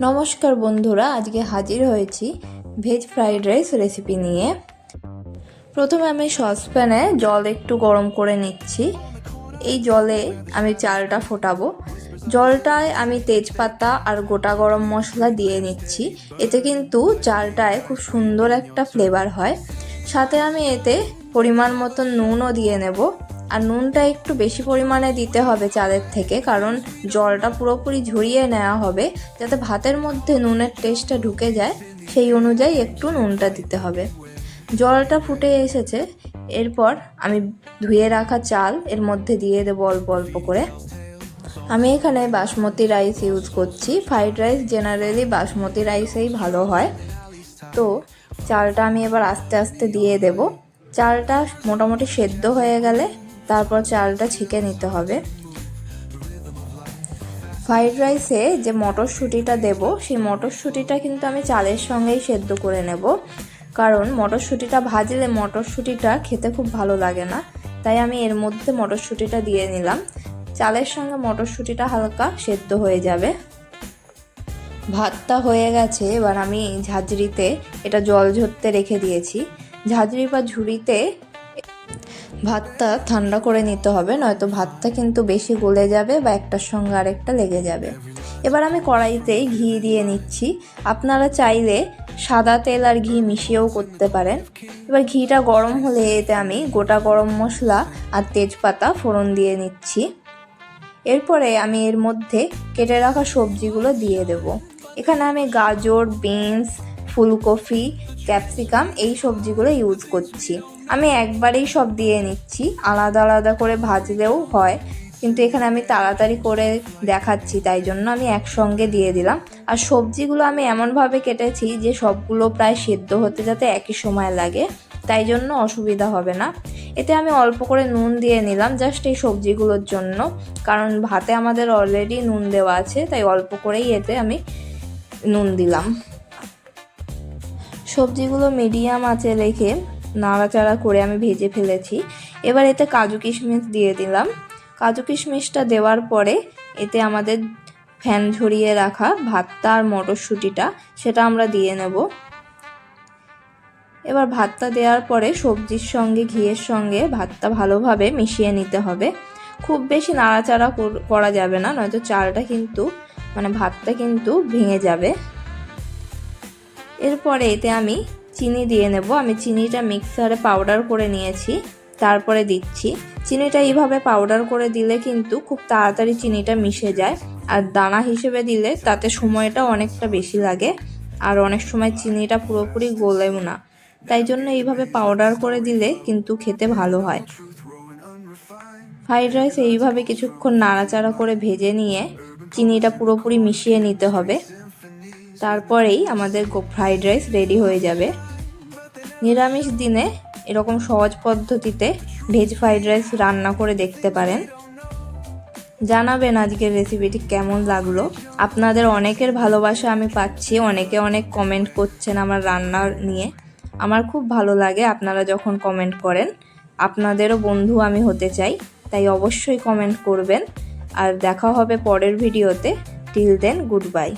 নমস্কার বন্ধুরা, আজকে হাজির হয়েছি ভেজ ফ্রাইড রাইস রেসিপি নিয়ে। প্রথমে আমি সসপ্যানে জল একটু গরম করে নিচ্ছি। এই জলে আমি চালটা ফোটাবো। জলটায় আমি তেজপাতা আর গোটা গরম মশলা দিয়ে নিচ্ছি। এতে কিন্তু চালটায় খুব সুন্দর একটা ফ্লেভার হয়। সাথে আমি এতে পরিমাণ মতো নুনও দিয়ে নেব। আর নুনটা একটু বেশি পরিমাণে দিতে হবে চালের থেকে, কারণ জলটা পুরোপুরি ঝরিয়ে নেওয়া হবে যাতে ভাতের মধ্যে নুনের টেস্টটা ঢুকে যায়, সেই অনুযায়ী একটু নুনটা দিতে হবে। জলটা ফুটে এসেছে, এরপর আমি ধুয়ে রাখা চাল এর মধ্যে দিয়ে দেবো অল্প অল্প করে। আমি এখানে বাসমতি রাইস ইউজ করছি ফ্রাইড রাইস জেনারেলি বাসমতি রাইসেই ভালো হয়। তো চালটা আমি এবার আস্তে আস্তে দিয়ে দেব। চালটা মোটামুটি সেদ্ধ হয়ে গেলে তারপর চালটা ছেঁকে নিতে হবে। ফ্রাইড রাইসে যে মটরশুঁটিটা দেব, সেই মটরশুঁটিটা কিন্তু আমি চালের সঙ্গেই সেদ্ধ করে নেব। কারণ মটরশুঁটিটা ভাজলে মটরশুঁটিটা খেতে খুব ভালো লাগে না, তাই আমি এর মধ্যে মটরশুঁটিটা দিয়ে নিলাম। চালের সঙ্গে মটরশুঁটিটা হালকা সেদ্ধ হয়ে যাবে। ভাতটা হয়ে গেছে, এবার আমি ঝাঁঝরিতে এটা জল ঝরতে রেখে দিয়েছি। ঝাঁঝরি বা ঝুড়িতে ভাতটা ঠান্ডা করে নিতে হবে, নয়তো ভাতটা কিন্তু বেশি গলে যাবে বা একটার সঙ্গে আরেকটা লেগে যাবে। এবার আমি কড়াইতে ঘি দিয়ে নিচ্ছি। আপনারা চাইলে সাদা তেল আর ঘি মিশিয়েও করতে পারেন। এবার ঘিটা গরম হলে এতে আমি গোটা গরম মশলা আর তেজপাতা ফোড়ন দিয়ে নিচ্ছি। এরপরে আমি এর মধ্যে কেটে রাখা সবজিগুলো দিয়ে দেব। এখানে আমি গাজর, বিনস, ফুলকপি, ক্যাপসিকাম এই সবজিগুলো ইউজ করছি। আমি একবারেই সব দিয়ে নিচ্ছি। আলাদা আলাদা করে ভাজলেও হয়। কিন্তু এখানে আমি তাড়াতাড়ি করে দেখাচ্ছি, তাই জন্য আমি একসঙ্গে দিয়ে দিলাম। আর সবজিগুলো আমি এমনভাবে কেটেছি যে সবগুলো প্রায় সেদ্ধ হতে যাতে একই সময় লাগে, তাই জন্য অসুবিধা হবে না। এতে আমি অল্প করে নুন দিয়ে নিলাম জাস্ট এই সবজিগুলোর জন্য। কারণ ভাতে আমাদের অলরেডি নুন দেওয়া আছে, তাই অল্প করেই এতে আমি নুন দিলাম। সবজিগুলো মিডিয়াম আঁচে রেখে নাড়াচাড়া করে আমি ভেজে ফেলেছি। এবার এতে কাজু কিশমিশ দিয়ে দিলাম। কাজু কিশমিশটা দেওয়ার পরে এতে আমাদের ফ্যান ঝরিয়ে রাখা ভাতটা আর মটরশুঁটিটা, সেটা আমরা দিয়ে নেব। এবার ভাতটা দেওয়ার পরে সবজির সঙ্গে, ঘিয়ের সঙ্গে ভাতটা ভালোভাবে মিশিয়ে নিতে হবে। খুব বেশি নাড়াচাড়া করা যাবে না, নয়তো চালটা কিন্তু মানে ভাতটা কিন্তু ভেঙে যাবে। এরপরে এতে আমি চিনি দিয়ে নেব। আমি চিনিটা মিক্সারে পাউডার করে নিয়েছি, তারপরে দিচ্ছি। চিনিটা এইভাবে পাউডার করে দিলে কিন্তু খুব তাড়াতাড়ি চিনিটা মিশে যায়। আর দানা হিসেবে দিলে তাতে সময়টা অনেকটা বেশি লাগে। আর অনেক সময় চিনিটা পুরোপুরি গলেও না। তাই জন্য এইভাবে পাউডার করে দিলে কিন্তু খেতে ভালো হয়। ফ্রাইড রাইস এইভাবে কিছুক্ষণ নাড়াচাড়া করে ভেজে নিয়ে চিনিটা পুরোপুরি মিশিয়ে নিতে হবে। তারপরেই আমাদের ফ্রাইড রাইস রেডি হয়ে যাবে। নিরামিষ দিনে এরকম সহজ পদ্ধতিতে ভেজ ফ্রাইড রাইস রান্না করে দেখতে পারেন। জানাবেন আজকের রেসিপিটি কেমন লাগল। আপনাদের অনেকের ভালোবাসা আমি পাচ্ছি, অনেকে অনেক কমেন্ট করছেন আমার রান্নার নিয়ে। আমার খুব ভালো লাগে আপনারা যখন কমেন্ট করেন। আপনাদেরও বন্ধু আমি হতে চাই, তাই অবশ্যই কমেন্ট করবেন। আর দেখা হবে পরের ভিডিওতে টিল দেন গুড বাই